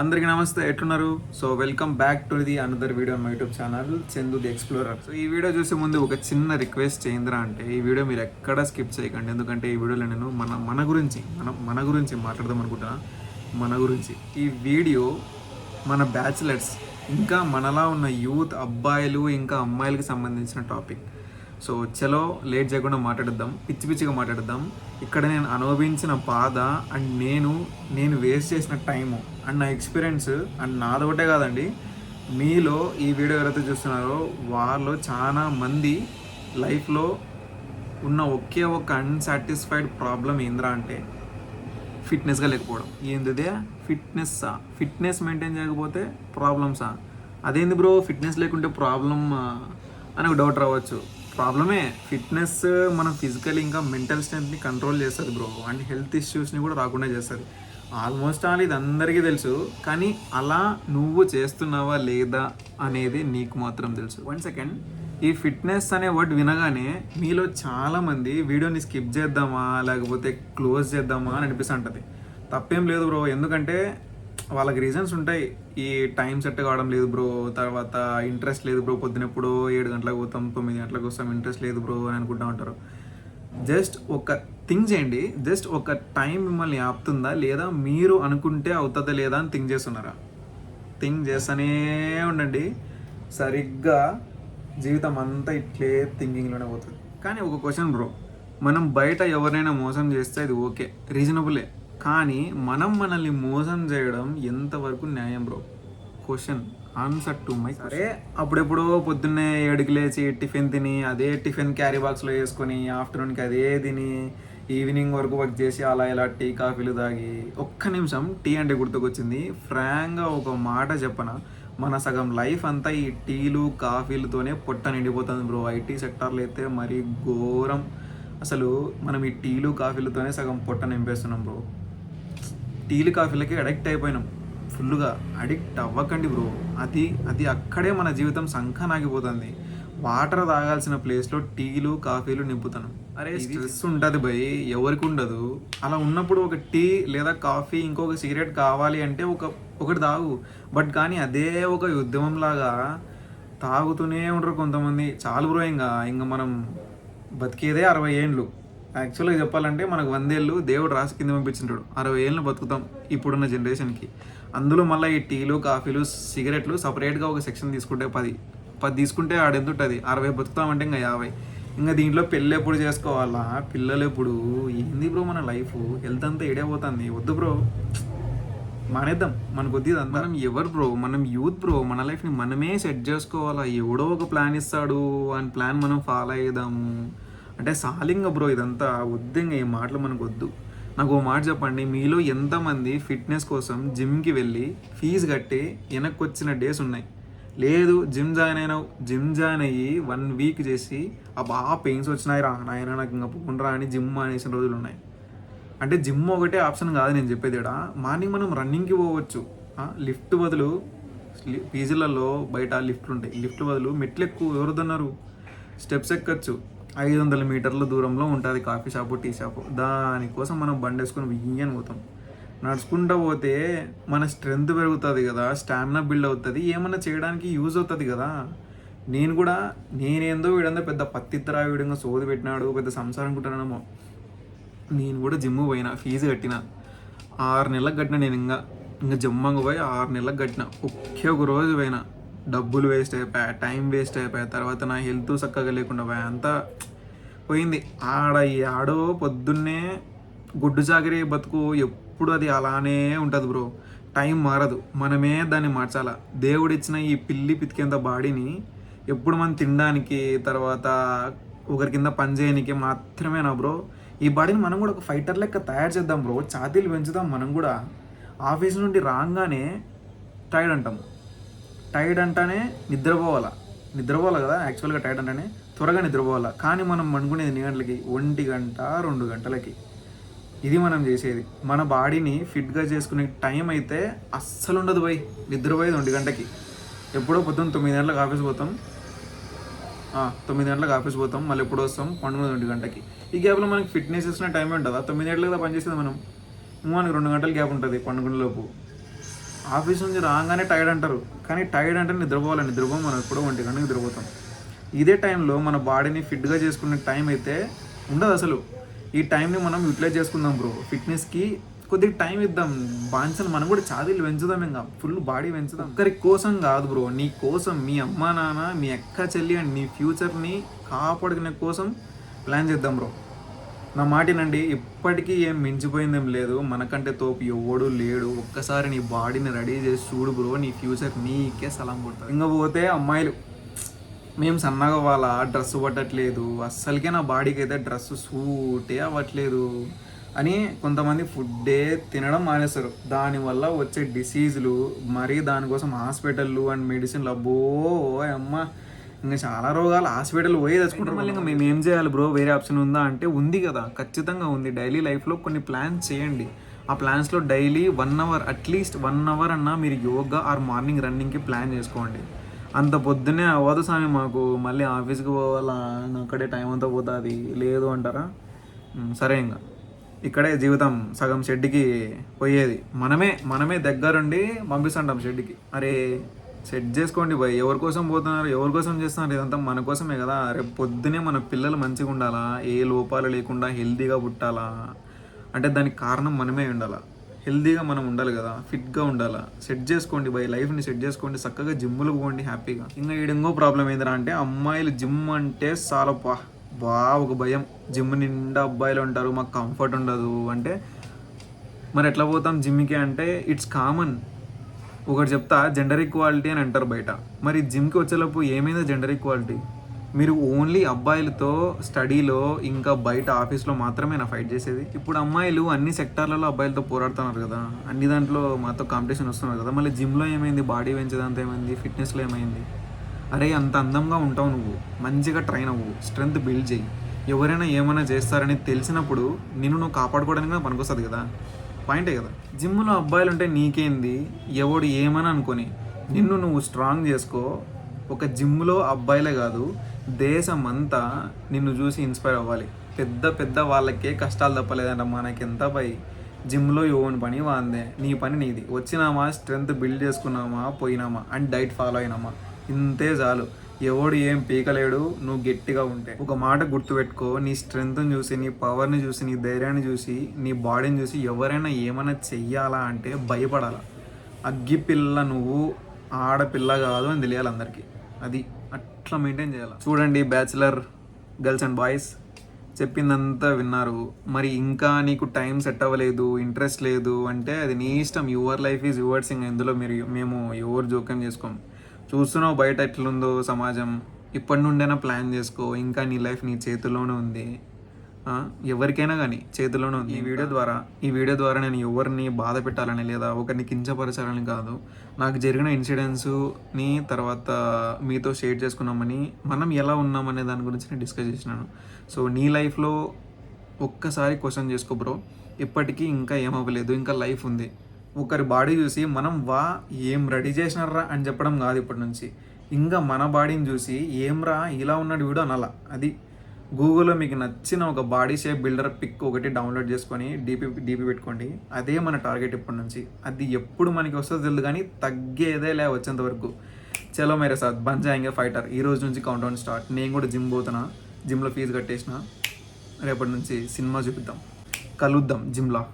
అందరికీ నమస్తే ఎట్లున్నారు? So welcome back to the another video my YouTube channel Chandu the explorer so ఈ video చూసే ముందు ఒక చిన్న రిక్వెస్ట్ చేయందిరా అంటే ఈ వీడియో మీరు ఎక్కడ స్కిప్ చేయకండి. ఎందుకంటే ఈ వీడియోలో నేను మన మన గురించి మన మన గురించి మాట్లాడదాం అనుకుంటున్నా. మన గురించి. ఈ వీడియో మన బ్యాచిలర్స్ ఇంకా మనలా ఉన్న యూత్ అబ్బాయిలు ఇంకా అమ్మాయిలకు సంబంధించిన టాపిక్ సో చలో లేట్ చేయకుండా మాట్లాడదాం పిచ్చి పిచ్చిగా మాట్లాడదాం ఇక్కడ నేను అనుభవించిన బాధ అండ్ నేను నేను వేస్ట్ చేసిన టైము అండ్ నా ఎక్స్పీరియన్స్ అండ్ నాది ఒకటే కాదండి. మీలో ఈ వీడియో ఎవరైతే చూస్తున్నారో వాళ్ళు చాలా మంది లైఫ్లో ఉన్న ఒకే ఒక అన్సాటిస్ఫైడ్ ప్రాబ్లం ఏంద్రా అంటే ఫిట్నెస్గా లేకపోవడం. ఏందిదే? ఫిట్నెస్సా ఫిట్నెస్ మెయింటైన్ చేయకపోతే ప్రాబ్లమ్సా అదేంది బ్రో ఫిట్నెస్ లేకుంటే ప్రాబ్లమ్ అని ఒక డౌట్ రావచ్చు. ప్రాబ్లమే ఫిట్నెస్ మన ఫిజికల్ ఇంకా మెంటల్ స్ట్రెంత్ని కంట్రోల్ చేస్తుంది బ్రో అండ్ హెల్త్ ఇష్యూస్ని కూడా రాకుండా చేస్తుంది. ఆల్మోస్ట్ ఆల్ ఇది అందరికీ తెలుసు కానీ అలా నువ్వు చేస్తున్నావా లేదా అనేది నీకు మాత్రం తెలుసు. వన్ సెకండ్ ఈ ఫిట్నెస్ అనే వర్డ్ వినగానే మీలో చాలామంది వీడియోని స్కిప్ చేద్దామా లేకపోతే క్లోజ్ చేద్దామా అని అనిపిస్తుంటుంది. తప్పేం లేదు బ్రో ఎందుకంటే వాళ్ళకి రీజన్స్ ఉంటాయి. ఈ టైం సెట్ కావడం లేదు బ్రో తర్వాత ఇంట్రెస్ట్ లేదు బ్రో పొద్దునెప్పుడు ఏడు గంటలకు పోతాం తొమ్మిది గంటలకు వస్తాం ఇంట్రెస్ట్ లేదు బ్రో అని అనుకుంటా ఉంటారు. జస్ట్ ఒక థింక్ చేయండి జస్ట్ ఒక టైం మిమ్మల్ని ఆపుతుందా? లేదా మీరు అనుకుంటే అవుతుందా లేదా అని థింక్ చేస్తున్నారా? థింక్ చేస్తూనే ఉండండి. సరిగ్గా జీవితం అంతా ఇట్లే థింకింగ్లోనే పోతుంది. కానీ ఒక క్వశ్చన్ బ్రో మనం బయట ఎవరినైనా మోసం చేస్తే అది ఓకే రీజనబులే. కానీ మనం మనల్ని మోసం చేయడం ఎంతవరకు న్యాయం bro? Question answer to my సరే అప్పుడెప్పుడో పొద్దున్నే ఏడుకు లేచి టిఫిన్ తిని అదే టిఫిన్ క్యారీ బాక్స్లో వేసుకొని ఆఫ్టర్నూన్కి అదే తిని ఈవినింగ్ వరకు వర్క్ చేసి అలా ఇలా టీ కాఫీలు తాగి ఒక్క నిమిషం టీ అంటే గుర్తుకొచ్చింది. ఫ్రాంక్గా ఒక మాట చెప్పన మన సగం లైఫ్ అంతా ఈ టీలు కాఫీలతోనే పొట్ట నిండిపోతుంది బ్రో ఐటీ సెక్టార్లు అయితే మరీ ఘోరం. అసలు మనం ఈ టీలు కాఫీలతోనే సగం పొట్ట నింపేస్తున్నాం బ్రో టీలు కాఫీలకి అడిక్ట్ అయిపోయినాం. ఫుల్గా అడిక్ట్ అవ్వకండి బ్రో అది అది అక్కడే మన జీవితం సంఖనాగిపోతుంది వాటర్ తాగాల్సిన ప్లేస్లో టీలు కాఫీలు నింపుతాను. అరే స్ట్రెస్ ఉంటుంది భయ్ ఎవరికి ఉండదు. అలా ఉన్నప్పుడు ఒక టీ లేదా కాఫీ ఇంకొక సిగరెట్ కావాలి అంటే ఒక ఒకటి తాగు. బట్ కానీ అదే ఒక ఉద్యమం లాగా తాగుతూనే ఉంటారు కొంతమంది. చాలు బ్రో ఇంకా ఇంకా మనం బతికేదే అరవై ఏండ్లు. యాక్చువల్గా చెప్పాలంటే మనకు వందేళ్ళు దేవుడు రాసి కింద పంపించింటాడు. అరవై ఏళ్ళు బతుకుతాం ఇప్పుడున్న జనరేషన్కి అందులో మళ్ళీ ఈ టీలు కాఫీలు సిగరెట్లు సపరేట్గా ఒక సెక్షన్ తీసుకుంటే పది. పది తీసుకుంటే ఆడెంత ఉంటుంది అరవై బతుకుతామంటే ఇంకా యాభై. ఇంకా దీంట్లో పెళ్ళి ఎప్పుడు చేసుకోవాలా? పిల్లలు ఎప్పుడు? ఏంది బ్రో మన లైఫ్? హెల్త్ అంతా ఏడైపోతుంది వద్దు బ్రో. మానేద్దాం. మనకు వద్దు మనం ఎవరు బ్రో? మనం యూత్ బ్రో. మన లైఫ్ని మనమే సెట్ చేసుకోవాలా? ఎవడో ఒక ప్లాన్ ఇస్తాడు. అని ప్లాన్ మనం ఫాలో అయ్యేదాము అంటే సాలింగ బ్రో ఇదంతా. వద్దు ఇంకా ఈ మాటలు మనకు వద్దు. నాకు ఓ మాట చెప్పండి. మీలో ఎంతమంది ఫిట్నెస్ కోసం జిమ్కి వెళ్ళి ఫీజు కట్టి వెనక్కి వచ్చిన డేస్ ఉన్నాయి? లేదు జిమ్ జాయిన్ అయినావు. జిమ్ జాయిన్ అయ్యి వన్ వీక్ చేసి ఆ బాగా పెయిన్స్ వచ్చినాయి రా నాయన నాకు ఇంకా పోకుండా అని జిమ్ అనేసిన రోజులు ఉన్నాయి. అంటే జిమ్ ఒకటే ఆప్షన్ కాదు నేను చెప్పేది ఇక్కడ మార్నింగ్ మనం రన్నింగ్కి పోవచ్చు. లిఫ్ట్ బదులు పీజీలలో బయట లిఫ్ట్లు ఉంటాయి. లిఫ్ట్ బదులు మెట్లు ఎక్కువ ఎవరుదన్నారు? స్టెప్స్ ఎక్కచ్చు. ఐదు వందల మీటర్ల దూరంలో ఉంటుంది కాఫీ షాపు టీ షాపు దానికోసం మనం బండి వేసుకొని వెయ్యని పోతాం. నడుచుకుంటూ పోతే మన స్ట్రెంగ్త్ పెరుగుతుంది కదా స్టామినా బిల్డ్ అవుతుంది ఏమన్నా చేయడానికి యూజ్ అవుతుంది కదా. నేను కూడా నేనేందో వీడందో పెద్ద పత్తిత్తరా వీడంగా సోది పెట్టినాడు పెద్ద సంసారం కుట్టానేమో నేను కూడా జిమ్ పోయినా ఫీజు కట్టిన. ఆరు నెలలకు కట్టిన నేను ఇంకా. ఇంకా జమ్మంగా పోయి ఆరు నెలలకు కట్టిన. ఒకే ఒక రోజు పోయినా. డబ్బులు వేస్ట్ అయిపోయా టైం వేస్ట్ అయిపోయా. తర్వాత నా హెల్త్ చక్కగా లేకుండా పోయా. అంతా పోయింది. ఆడ ఈ ఆడో పొద్దున్నే గుడ్డు జాగరే బతుకు ఎప్పుడు అది అలానే ఉంటుంది బ్రో. టైం మారదు. మనమే దాన్ని మార్చాలా? దేవుడిచ్చిన ఈ పిల్లి పితికేంత బాడీని ఎప్పుడు మనం తినడానికి తర్వాత ఒకరి కింద పని చేయడానికి బ్రో. ఈ బాడీని మనం కూడా ఒక ఫైటర్ లెక్క తయారు చేద్దాం బ్రో. ఛాతీలు పెంచుదాం మనం కూడా. ఆఫీస్ నుండి రాగానే టైర్డ్ అంటాం. టైర్డ్ అంటేనే నిద్రపోవాలా? నిద్రపోవాలి కదా? యాక్చువల్గా టైర్డ్ అంటేనే త్వరగా నిద్రపోవాలా. కానీ మనం అనుకునేది ఎన్ని గంటలకి ఒంటి గంట రెండు గంటలకి. ఇది మనం చేసేది. మన బాడీని ఫిట్గా చేసుకునే టైం అయితే అస్సలు ఉండదు పోయి నిద్రపోయేది ఒంటి గంటకి. ఎప్పుడో పొద్దున్న తొమ్మిది గంటలకు ఆఫీస్ పోతాం. తొమ్మిది గంటలకు ఆఫీస్ పోతాం. మళ్ళీ ఎప్పుడు వస్తాం. పండుగ ఒంటి గంటకి. ఈ గ్యాప్లో మనకి ఫిట్నెస్ ఇచ్చిన టైం ఉంటుందా? తొమ్మిది గంటలకు కదా పనిచేసేది మనం. మనకి రెండు గంటల గ్యాప్ ఉంటుంది పండుగలోపు ఆఫీస్ నుంచి రాగానే టైర్డ్ అంటారు. కానీ టైర్డ్ అంటే నిద్రపోవాలి. నిద్రపోం మనం. ఎప్పుడో ఒంటి గంటకు నిద్రపోతాం. ఇదే టైంలో మన బాడీని ఫిట్గా చేసుకునే టైం అయితే ఉండదు అసలు. ఈ టైంని మనం యూటిలైజ్ చేసుకుందాం బ్రో. ఫిట్నెస్కి కొద్దిగా టైం ఇద్దాం. బాన్సలు మనం కూడా చాదీలు పెంచుదాం ఇంకా. ఫుల్ బాడీ పెంచుదాం. ఒక్కరి కోసం కాదు బ్రో. నీ కోసం మీ అమ్మ నాన్న మీ అక్క చెల్లి అండ్ నీ ఫ్యూచర్ని కాపాడుకునే కోసం ప్లాన్ చేద్దాం బ్రో. నా మాటినండి ఇప్పటికీ ఏం మించిపోయిందేం లేదు. మనకంటే తోపు ఎవడు లేడు. ఒక్కసారి నీ బాడీని రెడీ చేసి చూడు బ్రో. నీ ఫ్యూచర్ నీకే సలాం కొడతాం ఇంకా పోతే అమ్మాయిలు. మేము సన్నగా అవ్వాల? డ్రెస్ పట్టట్లేదు. అస్సలకే నా బాడీకి అయితే డ్రెస్ సూటే అవ్వట్లేదు అని కొంతమంది ఫుడ్డే తినడం మానేస్తారు. దానివల్ల వచ్చే డిసీజులు మరీ దానికోసం హాస్పిటళ్ళు అండ్ మెడిసిన్లు అబ్బో అమ్మ. ఇంకా చాలా రోగాలు హాస్పిటల్ పోయి తెచ్చుకుంటారు మళ్ళీ ఇంకా మేము ఏం చేయాలి బ్రో? వేరే ఆప్షన్ ఉందా అంటే ఉంది కదా. ఖచ్చితంగా ఉంది. డైలీ లైఫ్లో కొన్ని ప్లాన్స్ చేయండి. ఆ ప్లాన్స్లో daily one hour at least one hour అన్నా మీరు యోగా ఆర్ మార్నింగ్ రన్నింగ్కి ప్లాన్ చేసుకోండి. అంత పొద్దున్నే అవ్వదు స్వామి మాకు మళ్ళీ ఆఫీస్కి పోవాలా అక్కడే టైం అంతా పోతుంది. లేదు అంటారా? సరే ఇంకా. ఇక్కడే జీవితం సగం షెడ్కి పోయేది. మనమే మనమే దగ్గరుండి పంపిస్తుంటాం షెడ్కి అరే సెట్ చేసుకోండి భయ్ ఎవరి కోసం పోతున్నారు ఎవరి కోసం చేస్తున్నారు ఇదంతా మన కోసమే కదా. రేపు పొద్దునే మన పిల్లలు మంచిగా ఉండాలా? ఏ లోపాలు లేకుండా హెల్తీగా పుట్టాలా? అంటే దానికి కారణం మనమే ఉండాలా? హెల్దీగా మనం ఉండాలి కదా ఫిట్గా ఉండాలా? సెట్ చేసుకోండి బై లైఫ్ని సెట్ చేసుకోండి చక్కగా జిమ్లు పోండి హ్యాపీగా. ఇంకా ఈడ ఇంకో ప్రాబ్లం ఏందిరా అంటే అమ్మాయిలు జిమ్ అంటే చాలా బా ఒక భయం. జిమ్ నిండా అబ్బాయిలు ఉంటారు మాకు కంఫర్ట్ ఉండదు. అంటే మరి ఎట్లా పోతాం జిమ్కి అంటే ఇట్స్ కామన్ ఒకటి చెప్తా జెండర్ ఈక్వాలిటీ అని అంటారు బయట. మరి జిమ్కి వచ్చేటప్పుడు ఏమైంది జెండర్ ఈక్వాలిటీ మీరు ఓన్లీ అబ్బాయిలతో స్టడీలో ఇంకా బయట ఆఫీస్లో మాత్రమే నా ఫైట్ చేసేది? ఇప్పుడు అమ్మాయిలు అన్ని సెక్టార్లలో అబ్బాయిలతో పోరాడుతున్నారు కదా. అన్ని దాంట్లో మాతో కాంపిటీషన్ వస్తున్నారు కదా. మళ్ళీ జిమ్లో ఏమైంది? బాడీ పెంచేదంతా ఏమైంది? ఫిట్నెస్లో ఏమైంది? అరే అంత అందంగా ఉంటావు నువ్వు. మంచిగా ట్రైన్ అవ్వు. స్ట్రెంగ్త్ బిల్డ్ చేయి. ఎవరైనా ఏమైనా చేస్తారని తెలిసినప్పుడు నిన్ను నువ్వు కాపాడుకోవడానికి పనికొస్తుంది కదా. పాయింటే కదా. జిమ్లో అబ్బాయిలు ఉంటే నీకేంది? ఎవడు ఏమని అనుకొని? నిన్ను నువ్వు స్ట్రాంగ్ చేసుకో. ఒక జిమ్లో అబ్బాయిలే కాదు. దేశం అంతా నిన్ను చూసి ఇన్స్పైర్ అవ్వాలి. పెద్ద పెద్ద వాళ్ళకే కష్టాలు తప్పలేదంట మనకెంత పై. జిమ్లో యోని పని వాందే. నీ పని నీది. వచ్చినామా స్ట్రెంగ్త్ బిల్డ్ చేసుకున్నామా పోయినామా అండ్ డైట్ ఫాలో అయినామా. ఇంతే చాలు. ఎవడు ఏం పీకలేడు నువ్వు గట్టిగా ఉంటే. ఒక మాట గుర్తుపెట్టుకో. నీ స్ట్రెంగ్త్ని చూసి నీ పవర్ని చూసి నీ ధైర్యాన్ని చూసి నీ బాడీని చూసి ఎవరైనా ఏమైనా చెయ్యాలా అంటే భయపడాలా. అగ్గిపిల్ల నువ్వు ఆడపిల్ల కాదు అని తెలియాలి అందరికీ. అది అట్లా మెయింటైన్ చేయాలి? చూడండి బ్యాచిలర్ గర్ల్స్ అండ్ బాయ్స్ చెప్పిందంతా విన్నారు. మరి ఇంకా నీకు టైం సెట్ అవ్వలేదు ఇంట్రెస్ట్ లేదు అంటే అది నీ ఇష్టం. Your life is your sing ఇందులో మీరు మేము ఎవరు జోక్యం చేసుకోం. చూస్తున్నావు బయట ఎట్లుందో సమాజం. ఇప్పటి నుండైనా ప్లాన్ చేసుకో. ఇంకా నీ లైఫ్ నీ చేతిలోనే ఉంది. ఎవరికైనా కానీ చేతిలోనే ఉంది. ఈ వీడియో ద్వారా ఈ వీడియో ద్వారా నేను ఎవరిని బాధ పెట్టాలని లేదా ఒకరిని కించపరచాలని కాదు. నాకు జరిగిన ఇన్సిడెంట్స్ని తర్వాత మీతో షేర్ చేసుకున్నామని మనం ఎలా ఉన్నామనే దాని గురించి నేను డిస్కస్ చేసినాను. సో నీ లైఫ్లో ఒక్కసారి క్వశ్చన్ చేసుకో బ్రో ఇప్పటికీ ఇంకా ఏమవ్వలేదు. ఇంకా లైఫ్ ఉంది. ఒకరి బాడీ చూసి మనం వా ఏం రెడీ చేసినారా అని చెప్పడం కాదు ఇప్పటి నుంచి. ఇంకా మన బాడీని చూసి ఏం రా ఇలా ఉన్నాడు వీడు అనాలా. అది గూగుల్లో మీకు నచ్చిన ఒక బాడీ షేప్ బిల్డర్ పిక్ ఒకటి డౌన్లోడ్ చేసుకొని డీపీ డీపీ పెట్టుకోండి. అదే మన టార్గెట్ ఇప్పటి నుంచి. అది ఎప్పుడు మనకి వస్తుందో తెలియదు కానీ తగ్గేదే లే వచ్చేంత వరకు. చలో మేరే సార్ బన్ ఫైటర్ ఈ రోజు నుంచి కౌంట్ స్టార్ట్ నేను కూడా జిమ్ పోతున్నా. జిమ్లో ఫీజు కట్టేసిన. రేపటి నుంచి సినిమా చూపిద్దాం. కలుద్దాం జిమ్లో